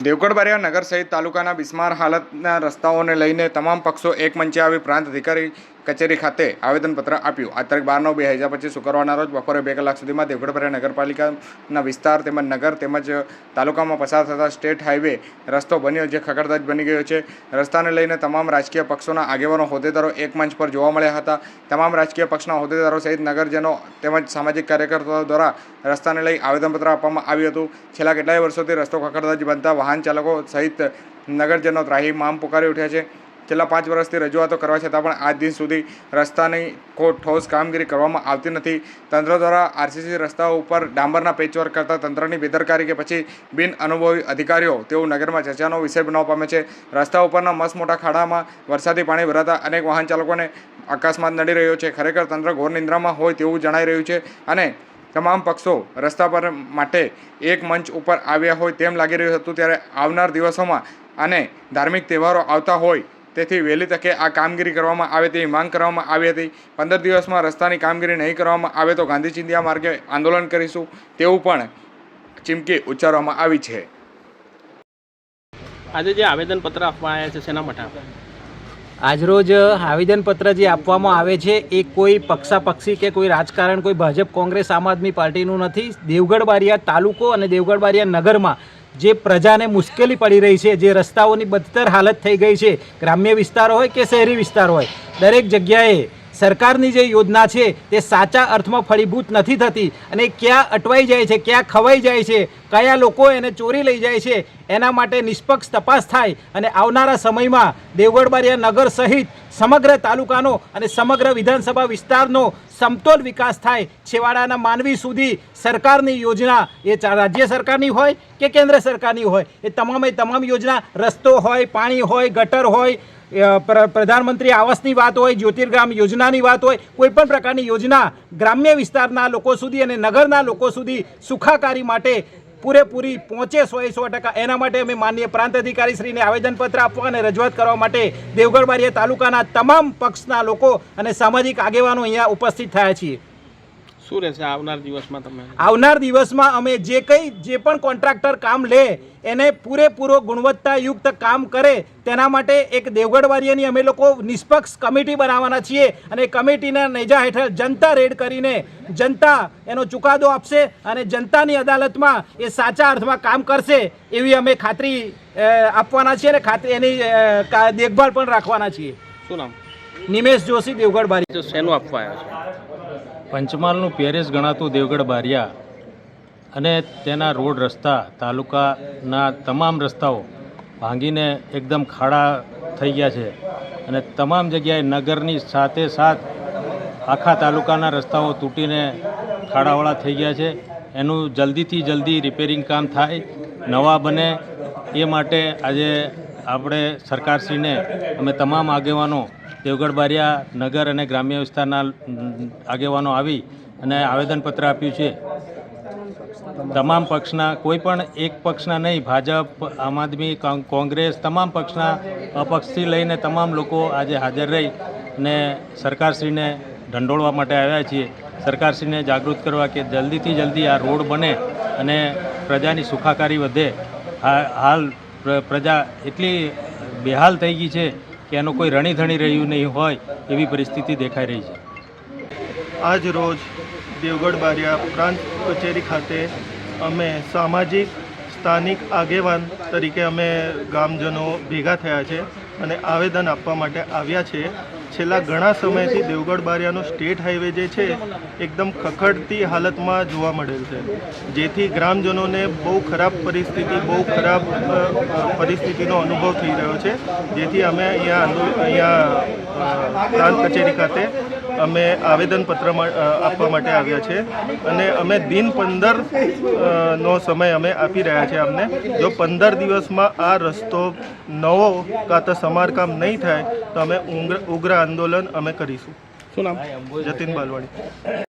દેવગઢ બારિયા નગર સહિત તાલુકાના બિસ્માર હાલતના રસ્તાઓને લઈને તમામ પક્ષો એક મંચે આવી પ્રાંત અધિકારી કચેરી ખાતે આવેદનપત્ર આપ્યું. આ તારીખ બાર નવ બે હજાર પચીસ શુક્રવારના રોજ બપોરે બે કલાક સુધીમાં દેવગઢ નગરપાલિકાના વિસ્તાર તેમજ નગર તેમજ તાલુકામાં પસાર થતા સ્ટેટ હાઈવે રસ્તો બન્યો જે ખખડધજ બની ગયો છે. રસ્તાને લઈને તમામ રાજકીય પક્ષોના આગેવાનો હોદ્દેદારો એક મંચ પર જોવા મળ્યા હતા. તમામ રાજકીય પક્ષના હોદ્દેદારો સહિત નગરજનો તેમજ સામાજિક કાર્યકર્તાઓ દ્વારા રસ્તાને લઈ આવેદનપત્ર આપવામાં આવ્યું હતું. છેલ્લા કેટલાય વર્ષોથી રસ્તો ખખડધજ બનતા વાહન ચાલકો સહિત નગરજનો ત્રાહીમામ પુકારી ઉઠ્યા છે. છેલ્લા પાંચ વર્ષથી રજૂઆતો કરવા છતાં પણ આજ દિન સુધી રસ્તાની ઠોસ કામગીરી કરવામાં આવતી નથી. તંત્ર દ્વારા આરસીસી રસ્તાઓ ઉપર ડાંબરના પેચવર્ક કરતા તંત્રની બેદરકારી કે પછી બિન અનુભવી અધિકારીઓ, તેઓ નગરમાં ચર્ચાનો વિષય બનાવવા પામે છે. રસ્તા ઉપરના મસ્ત મોટા ખાડામાં વરસાદી પાણી ભરાતા અનેક વાહન ચાલકોને અકસ્માત નડી રહ્યો છે. ખરેખર તંત્ર ઘોર નિંદ્રામાં હોય તેવું જણાઈ રહ્યું છે અને તમામ પક્ષો રસ્તા પર માટે એક મંચ ઉપર આવ્યા હોય તેમ લાગી રહ્યું હતું. ત્યારે આવનાર દિવસોમાં અને ધાર્મિક તહેવારો આવતા હોય તેથી વહેલી તકે આ કામગીરી કરવામાં આવે તેવી માંગ કરવામાં આવી હતી. પંદર દિવસમાં રસ્તાની કામગીરી નહીં કરવામાં આવે તો ગાંધી ચિંધ્યા માર્ગે આંદોલન કરીશું તેવું પણ ચીમકી ઉચ્ચારવામાં આવી છે. આજે જે આવેદનપત્ર આપવામાં આવ્યા છે શેના માટે આજરોજ આવેદનપત્ર જે આપવામાં આવે છે એ કોઈ પક્ષાપક્ષી કે કોઈ રાજકારણ કોઈ ભાજપ કોંગ્રેસ આમ આદમી પાર્ટીનું નથી. દેવગઢ બારિયા તાલુકો અને દેવગઢ બારિયા નગરમાં જે પ્રજાને મુશ્કેલી પડી રહી છે, જે રસ્તાઓની બદતર હાલત થઈ ગઈ છે, ગ્રામ્ય વિસ્તાર હોય કે શહેરી વિસ્તાર હોય, દરેક જગ્યાએ સરકારની જે યોજના છે, તે સાચા અર્થમાં ફળીભૂત નથી થતી. અને ક્યાં અટવાઈ જાય છે, ક્યાં ખવાઈ જાય છે, કયા લોકો એને ચોરી લઈ જાય છે, એના માટે નિષ્પક્ષ તપાસ થાય. અને આવનારા સમયમાં દેવગઢબારિયા નગર સહિત સમગ્ર તાલુકાનો અને સમગ્ર વિધાનસભા વિસ્તારનો સમતોલ વિકાસ થાય. છેવાડાના માનવી સુધી સરકારની યોજના એ રાજ્ય સરકારની હોય કે કેન્દ્ર સરકારની હોય, એ તમામે તમામ યોજના, રસ્તો હોય, પાણી હોય, ગટર હોય પ્રધાનમંત્રી આવાસની વાત હોય, જ્યોતિર્ગ્રામ યોજનાની વાત હોય કોઈ પણ પ્રકારની યોજના ગ્રામ્ય વિસ્તારના લોકો સુધી અને નગરના લોકો સુધી સુખાકારી માટે પૂરેપૂરી પહોંચે સો એ સો ટકા. એના માટે અમે માનીય પ્રાંત અધિકારી શ્રીને આવેદનપત્ર આપવા અને રજૂઆત કરવા માટે દેવગઢ બારિયા તાલુકાના તમામ પક્ષના લોકો અને સામાજિક આગેવાનો અહીંયા ઉપસ્થિત થયા છીએ. શું રહેશે આવનાર દિવસમાં તમે? આવનાર દિવસમાં અમે જે કંઈ જે પણ કોન્ટ્રાક્ટર કામ લે એને પૂરેપૂરો ગુણવત્તાયુક્ત કામ કરે તેના માટે એક દેવગઢવારિયાની અમે લોકો નિષ્પક્ષ કમિટી બનાવવાના છીએ અને કમિટીના નેજા હેઠળ જનતા રેડ કરીને જનતા એનો ચુકાદો આપશે અને જનતાની અદાલતમાં એ સાચા અર્થમાં કામ કરશે એવી અમે ખાતરી આપવાના છીએ અને ખાતરી એની દેખભાળ પણ રાખવાના છીએ. શું નામ? નિમેશ જોશી દેવગઢ બારી શેનું આપવા આવ્યા પંચમહાલનું પેરિસ ગણાતું દેવગઢ બારિયા અને તેના રોડ રસ્તા, તાલુકાના તમામ રસ્તાઓ ભાંગીને એકદમ ખાડા થઈ ગયા છે અને તમામ જગ્યાએ નગરની સાથે સાથ આખા તાલુકાના રસ્તાઓ તૂટીને ખાડાવાળા થઈ ગયા છે. એનું જલ્દીથી જલ્દી રિપેરિંગ કામ થાય, નવા બને એ માટે આજે આપણે સરકારશ્રીને, અમે તમામ આગેવાનો દેવગઢ બારિયા નગર અને ગ્રામ્ય વિસ્તારના આગેવાનો આવી અને આવેદનપત્ર આપ્યું છે. તમામ પક્ષના, કોઈ પણ એક પક્ષના નહીં, ભાજપ, આમ આદમી કોંગ્રેસ, તમામ પક્ષના અપક્ષથી લઈને તમામ લોકો આજે હાજર રહી અને સરકારશ્રીને ઢંઢોળવા માટે આવ્યા છીએ. સરકારશ્રીને જાગૃત કરવા કે જલ્દીથી જલ્દી આ રોડ બને અને પ્રજાની સુખાકારી વધે. હાલ પ્ર- પ્રજા એટલી બેહાલ થઈ ગઈ છે કે એનું કોઈ રણીધણી રહ્યું નહીં હોય એવી પરિસ્થિતિ દેખાઈ રહી છે. આજ રોજ દેવગઢ બારિયા પ્રાંત કચેરી ખાતે અમે સામાજિક, સ્થાનિક આગેવાન તરીકે અમે ગામજનો ભેગા થયા છે અને આવેદન આપવા માટે આવ્યા છે. છેલ્લા ઘણા સમયથી દેવગઢ બારિયાનો સ્ટેટ હાઈવે જે છે, એકદમ ખખડતી હાલતમાં જોવા મળેલ છે. જેથી ગ્રામજનોને બહુ ખરાબ પરિસ્થિતિ, બહુ ખરાબ પરિસ્થિતિનો અનુભવ થઈ રહ્યો છે. જેથી અમે અહીંયા અહીંયા પ્રાંત કચેરી ખાતે અમે આવેદનપત્ર આપવા માટે આવ્યા છે. અને અમે દિન પંદર નો સમય અમે આપી રહ્યા છે અમને જો પંદર દિવસમાં આ રસ્તો નવો કાં તો સમારકામ નહીં થાય તો અમે ઉગ્ર ઉગ્ર આંદોલન અમે કરીશું. શું નામ? જતીન બાલવાડી.